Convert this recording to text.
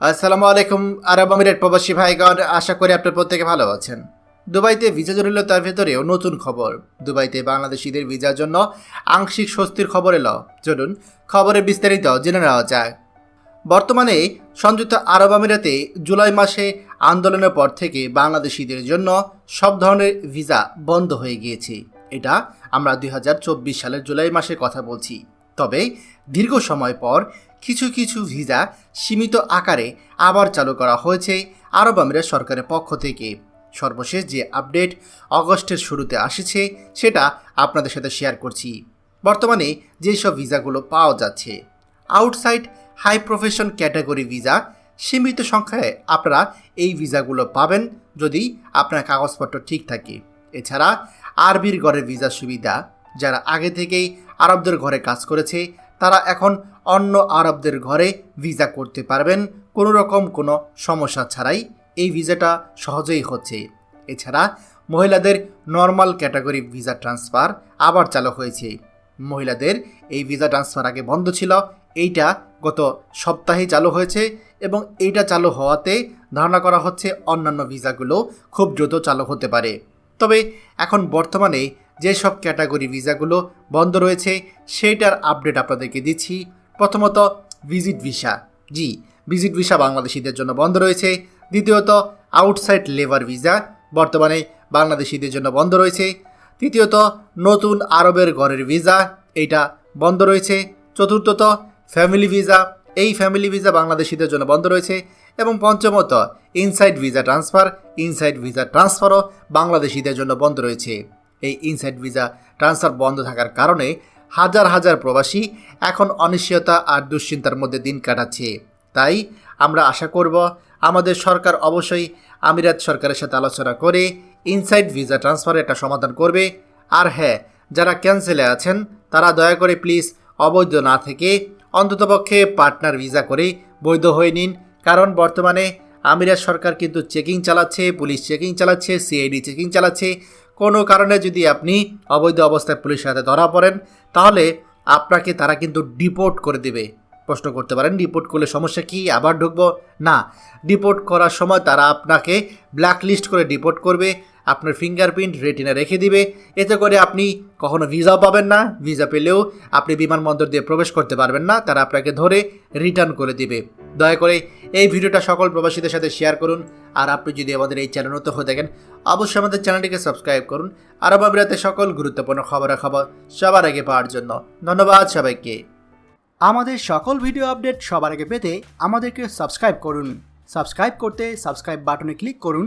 আসসালামু আলাইকুম, আরব আমিরাত প্রবাসী ভাইগণ, আশা করি আপনার প্রত্যেকে ভালো আছেন। দুবাইতে ভিসা জটিলতার ভেতরেও নতুন খবর। দুবাইতে বাংলাদেশিদের ভিসার জন্য আংশিক স্বস্তির খবর এলো। চলুন খবরে বিস্তারিত জেনে নেওয়া যায় বর্তমানে সংযুক্ত আরব আমিরাতে জুলাই মাসে আন্দোলনের পর থেকে বাংলাদেশিদের জন্য সব ধরনের ভিসা বন্ধ হয়ে গিয়েছে। এটা আমরা দুই হাজার চব্বিশ সালের জুলাই মাসের কথা বলছি। তবে দীর্ঘ সময় পর কিছু কিছু ভিসা সীমিত আকারে আবার চালু করা হয়েছে আরব আমিরাত সরকারের পক্ষ থেকে। সর্বশেষ যে আপডেট অগস্টের শুরুতে আসেছে, সেটা আপনাদের সাথে শেয়ার করছি। বর্তমানে যেসব ভিসাগুলো পাওয়া যাচ্ছে, outside high profession category visa, সীমিত সংখ্যায় আপনারা এই ভিসাগুলো পাবেন যদি আপনার কাগজপত্র ঠিক থাকে। এছাড়া আরবির ঘরের ভিসা সুবিধা, যারা আগে থেকেই আরবদের ঘরে কাজ করেছে, তারা এখন অন্য আরবদের ঘরে ভিসা করতে পারবেন কোনো রকম কোনো সমস্যা ছাড়াই। এই ভিসাটা সহজেই হচ্ছে। এছাড়া মহিলাদের নর্মাল ক্যাটাগরি ভিসা ট্রান্সফার আবার চালু হয়েছে। মহিলাদের এই ভিসা ট্রান্সফার আগে বন্ধ ছিল, এইটা গত সপ্তাহে চালু হয়েছে এবং এইটা চালু হওয়াতে ধারণা করা হচ্ছে অন্যান্য ভিসাগুলো খুব দ্রুত চালু হতে পারে। তবে এখন বর্তমানে যেসব ক্যাটাগরি ভিসাগুলো বন্ধ রয়েছে, সেইটার আপডেট আপনাদেরকে দিচ্ছি। প্রথমত ভিজিট ভিসা জি ভিজিট ভিসা বাংলাদেশিদের জন্য বন্ধ রয়েছে। দ্বিতীয়ত আউটসাইড লেবার ভিসা বর্তমানে বাংলাদেশিদের জন্য বন্ধ রয়েছে। তৃতীয়ত, নতুন আরবের ঘরের ভিসা এইটা বন্ধ রয়েছে। চতুর্থত ফ্যামিলি ভিসা এই ফ্যামিলি ভিসা বাংলাদেশিদের জন্য বন্ধ রয়েছে। এবং পঞ্চমত inside visa transfer inside visa ট্রান্সফারও বাংলাদেশিদের জন্য বন্ধ রয়েছে। এই ইনসাইড ভিসা ট্রান্সফার বন্ধ থাকার কারণে হাজার হাজার প্রবাসী এখন অনিশ্চয়তা আর দুশ্চিন্তার মধ্যে দিন কাটাচ্ছে। তাই আমরা আশা করব আমাদের সরকার অবশ্যই আমিরাত সরকারের সাথে আলোচনা করে ইনসাইড ভিসা ট্রান্সফারের একটা সমাধান করবে। আর হ্যাঁ যারা ক্যান্সেলে আছেন, তারা দয়া করে প্লিজ অবৈধ না থেকে অন্ততপক্ষে পার্টনার ভিসা করে বৈধ হয়ে নিন। কারণ বর্তমানে আমিরাত সরকার কিন্তু চেকিং চালাচ্ছে, পুলিশ চেকিং চালাচ্ছে, সিআইডি চেকিং চালাচ্ছে। কোনো কারণে যদি আপনি অবৈধ অবস্থায় পুলিশের হাতে ধরা পড়েন, তাহলে আপনাকে তারা কিন্তু ডিপোর্ট করে দেবে। প্রশ্ন করতে পারেন, ডিপোর্ট করলে সমস্যা কি? আবার ঢুকবো? না। ডিপোর্ট করার সময় তারা আপনাকে ব্ল্যাকলিস্ট করে ডিপোর্ট করবে। আপনার ফিঙ্গারপ্রিন্ট রেটিনা রেখে দিবে। এতে করে আপনি কখনো ভিসাও পাবেন না। ভিসা পেলেও আপনি বিমানবন্দর দিয়ে প্রবেশ করতে পারবেন না। তারা আপনাকে ধরে রিটার্ন করে দিবে। দয়া করে এই ভিডিওটা সকল প্রবাসীদের সাথে শেয়ার করুন। আর আপনি যদি আমাদের এই চ্যানেল নতুন হয়ে থাকেন, অবশ্যই আমাদের চ্যানেলটিকে সাবস্ক্রাইব করুন। আরব আমিরাতে সকল গুরুত্বপূর্ণ খবরাখবর সবার আগে পাওয়ার জন্য ধন্যবাদ সবাইকে। আমাদের সকল ভিডিও আপডেট সবার আগে পেতে আমাদেরকে সাবস্ক্রাইব করুন। সাবস্ক্রাইব করতে সাবস্ক্রাইব বাটনে ক্লিক করুন।